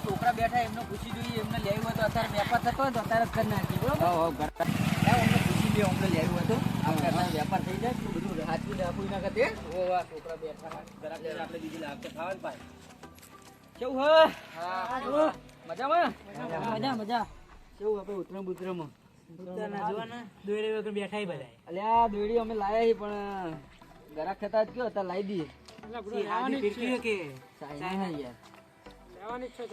છોકરા બેઠા એમને પૂછી જોઈએ એમને લેવું હોય અત્યારે વેપાર થતો અત્યારે જ કરી પૂછી લ્યો અમને લેવું હતું આપણે વેપાર થઈ જાય બધું હાચવી રાખવું ના? વાહ છોકરા બેઠા આપણે બીજી લાગતે ખાવાનું હે મજામાં મજા કેવું આપણે ઉતરમ બુતરમ દોરી બેઠા બધા અલ્યા દોડી અમે લાયા પણ ગરાક થતા જ કયો અત્યારે લાવી દઈએ.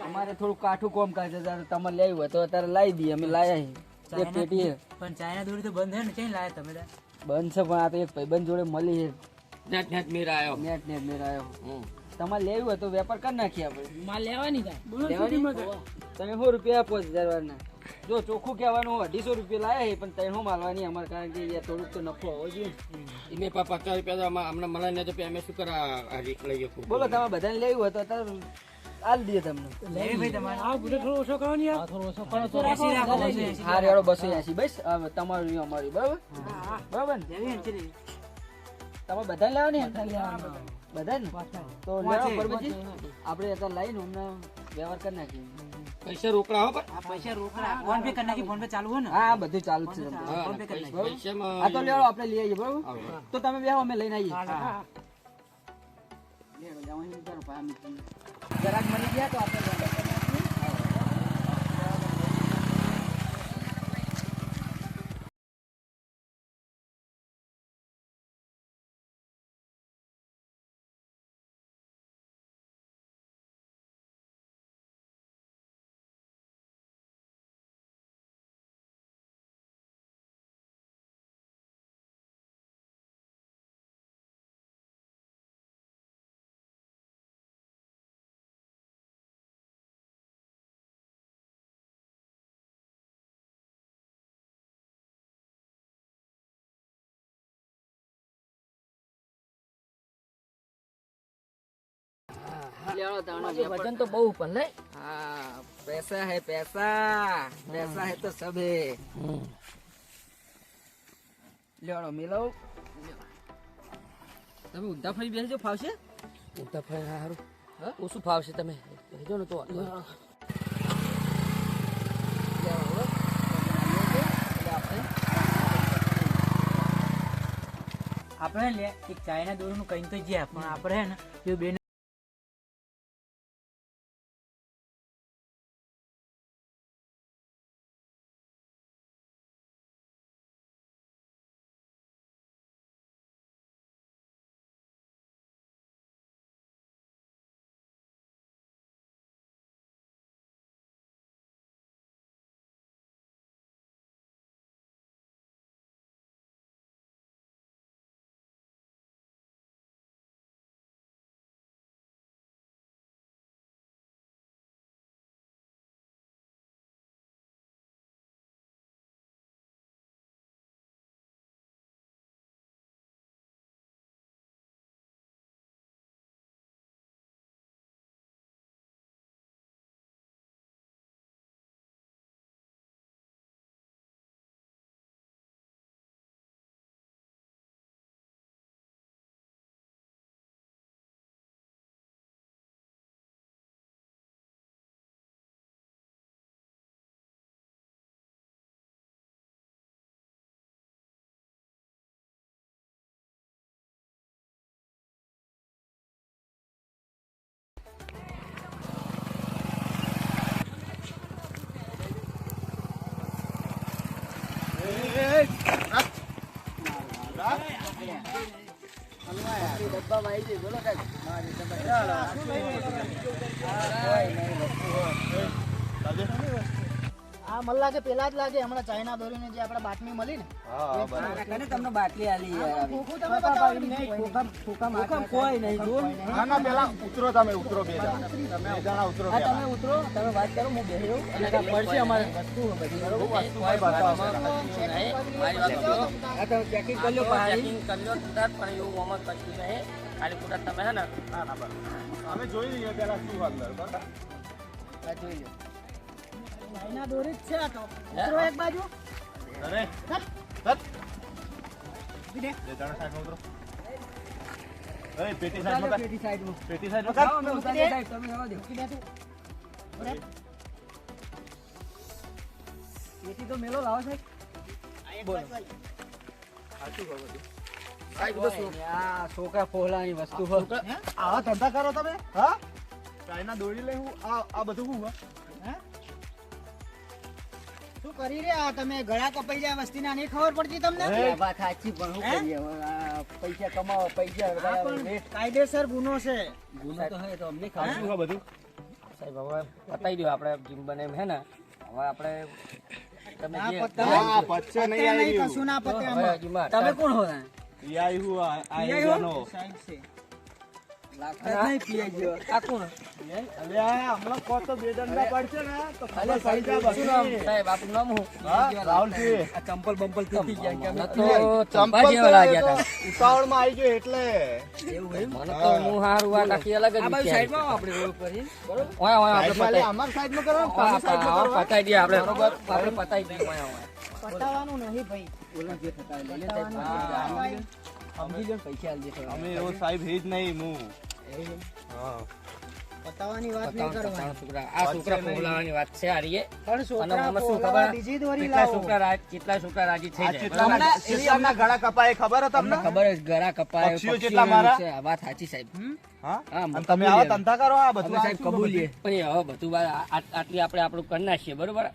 અમારે થોડું કાઠું કોમ કાજ છે તમારે લેવું હોય તો અત્યારે લાવી દઈએ અમે લાયા છીએ. એક પેટી પણ ચાઇના દોરી તો બંધ હે ને ક્યાં લાયા તમે બંધ છે પણ આ તો એક ભાઈબંધ જોડે મળી છે. નેટ નેટ મેર આવ્યો નેટ નેટ મેર આવ્યો તમારે લેવું હોય તો વેપાર કરી નાખીએ આપણે. માલ લેવાની થાય લેવાની? તમે સો રૂપિયા આપો હજાર વારના? જો ચોખ્ખું કહેવાનું હોય અઢીસો રૂપિયા લાયા છે પણ ત્રણસો માલવાની અમારે કારણ કે યાર થોડુંક તો નફો હોવો જોઈએ. ને. એને પચાસ રૂપિયા તો અમને મળે ને તો અમે શું કરા આ રીત લઈએ બોલો તમે બધાને લેવું હોય તો અત્યારે આલ દઈએ તમને. લેવી ભાઈ તમારે. આ બધું થોડો ઓછો કરો ને થોડો ઓછો કરો તો રાખો. હા રેડો બસો એસી બસ. તમારું અમારી બરાબર? બરાબર ને? લેવી ને. ચલી તમે બધા બધા ને? તો લેવા આપણે અત્યારે લાવીને હમણાં વ્યવહાર કરી નાખીએ. પૈસા રોકડા હો પણ પૈસા રોકડા. ફોન પે કરી નાખી ફોન પે ચાલુ હોય ને? હા આ બધું ચાલુ છે. હા, ફોન પે કરી પૈસા- પૈસામાં આ તો લેવો આપણે લઈ આવીએ બરાબર? તો તમે બેહો અમે લઈને આવીએ. જરાક મળી ગયા તો આપણે વજન તો તમે આપણે લે એક ચાઇના દોરનું કઈ તો જ્યાં પણ આપણે બેન આ મને લાગે પેલા જ લાગે. હમણાં ચાઇના દોરીને જે આપણે બાટલી મળી ને. કને તમને બાટલી આલી ખોખું તમે બતાવો કોઈ. નહીં જો ના ના પેલા ઉતરો તમે ઉતરો બે જણા. બે જણા ઉતરો હા તમે ઉતરો તમે વાત કરો હું બેહ્યો અને કા પડશે અમારે. વસ્તુ બધી બરોબર? ભાઈ બતાવો મારી વાત કરો આ તમે ચેકિંગ કરી લો પાણી. ચેકિંગ કરી લો પણ એવું આમાં કશું નહીં. ખાલી ખોટા તમે હે ને. ના ના બરાબર. અમે જોઈ લઈએ પેલા શું અંદર બરાબર? જોઈ લો ચાઇના દોરી જ છે આ તો. ઉતરો એક બાજુ. અરે. હટ. હટ. ઊભી રહે. બે જણા સાઈડમાં ઉતરો. અરે પેટી સાઈડમાં પેટી સાઈડમાં પેટી સાઈડમાં કર. અમે ઉતારી સાહેબ તમે આવા દો. તું. પેટી તો મેલો લાવો સાહેબ. આ એક બાજુ આવી. આ છોકરા પોહલાની વસ્તુ આવા ધંધા કરો તમે? હા? ચાઇના દોડી લઈ હું. આ આ બધું હું શું કરી રહ્યા? તમે ગળા કપાઈ જાય વસ્તીના નહીં ખબર પડતી તમને? વાત સાચી પણ શું કરીએ? પૈસા કમાવો પૈસા કાયદેસર ગુનો છે. ગુનો તો હે તો અમને આ ખબર. શું બધું? સાહેબ હવે બતાવી દો આપણે જીમ બને હે ને. હવે આપણે તમે કોણ હો? આવી હું આ આ ચંપલ બંપલ તૂટી ગયા હતા. ઉતાવળમાં આવી ગયો એટલે. એવું મને તો હું હારું આ આખી અલગ જ આ બાજુ વિચારી. આપણે. બરોબર? અમારી. પતાઈ દઈએ આપણે. આપણે. પતાવાનું નહીં ભાઈ. બોલો જે થતા હોય લઈ લે સમજી લો પૈસા આલજે અમે એવો સાહેબ હે જ નહીં હું. હા. પતાવાની વાત નહીં કરવાની. છોકરા. આ છોકરા પોહલાવાની વાત છે આ પણ છોકરા પોલાવા બીજી દોરી લાવો. છોકરા રાજ- કેટલા છોકરા રાજી થઈ જાય. ચેટલાના- તમને- ગળા કપાય ખબર હે તમને? તમને ખબર જ ગળા કપાય પક્ષીઓ પક્ષીઓને મારા? છે. વાત સાચી સાહેબ. હા હા, તમે આવા ધંધા કરો આ બધું સાહેબ કબૂલીએ પણ હવે બધું આટલી આપણે આપણું કરી નાખીએ બરોબર?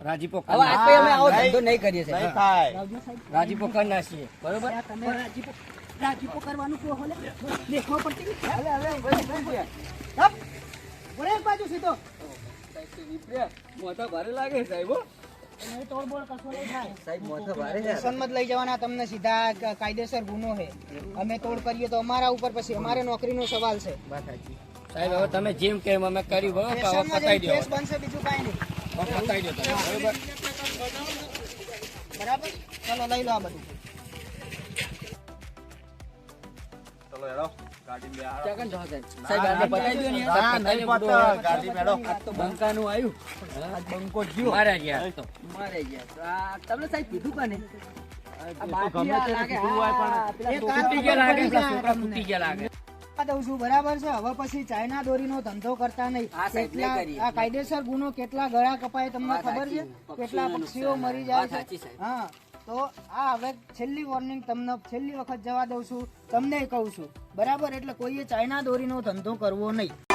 રાજીપો હવે આજ અમે આવો નહીં. ધંધો નહીં કરીએ સાહેબ. રાજીપો કરી નાખીએ બરોબર? રાજીપો રાજીપો કરવાનું કહો હોલે દેખવા પડતી હવે હવે. હપ! બોલે એક બાજુ સીધો. મોટા ભારે લાગે સાહેબ હો. નહીં તોડબોડ કશો નહીં થાય. સાહેબ મોઢા ભારે છે સ્ટેશનમાં જ લઈ જવાના તમને સીધા કાયદેસર ગુનો છે. અમે તોડ કરીએ તો અમારા ઉપર પછી અમારે નોકરીનો સવાલ છે. સાહેબ હવે તમે જેમ કેમ અમે કેસ બનશે બીજું કાંઈ નહીં. હવે. પતાઈ દો તમે બરોબર? બરાબર? ચલો લઈ લો આ બધું. સાહેબ સાહેબ બતાવી દો ને. નહીં પતે, ગાડી તો બંકાનું આવ્યું. બંકો મારા ગયા તો મારે ગયા તમને સાહેબ કીધું કાને? બરાબર છે. હવે પછી ચાઇના દોરીનો ધંધો કરતા નહીં. કેટલા આ કાયદેસર ગુનો કેટલા ગળા કપાય તમને ખબર છે? કેટલા પક્ષીઓ મરી જાય છે? હા. તો આ હવે છેલ્લી વોર્નિંગ તમને છેલ્લી વખત જવા દઉં છું. તમને કહું છું. બરાબર? એટલે કોઈએ ચાઇના દોરીનો ધંધો કરવો નહીં.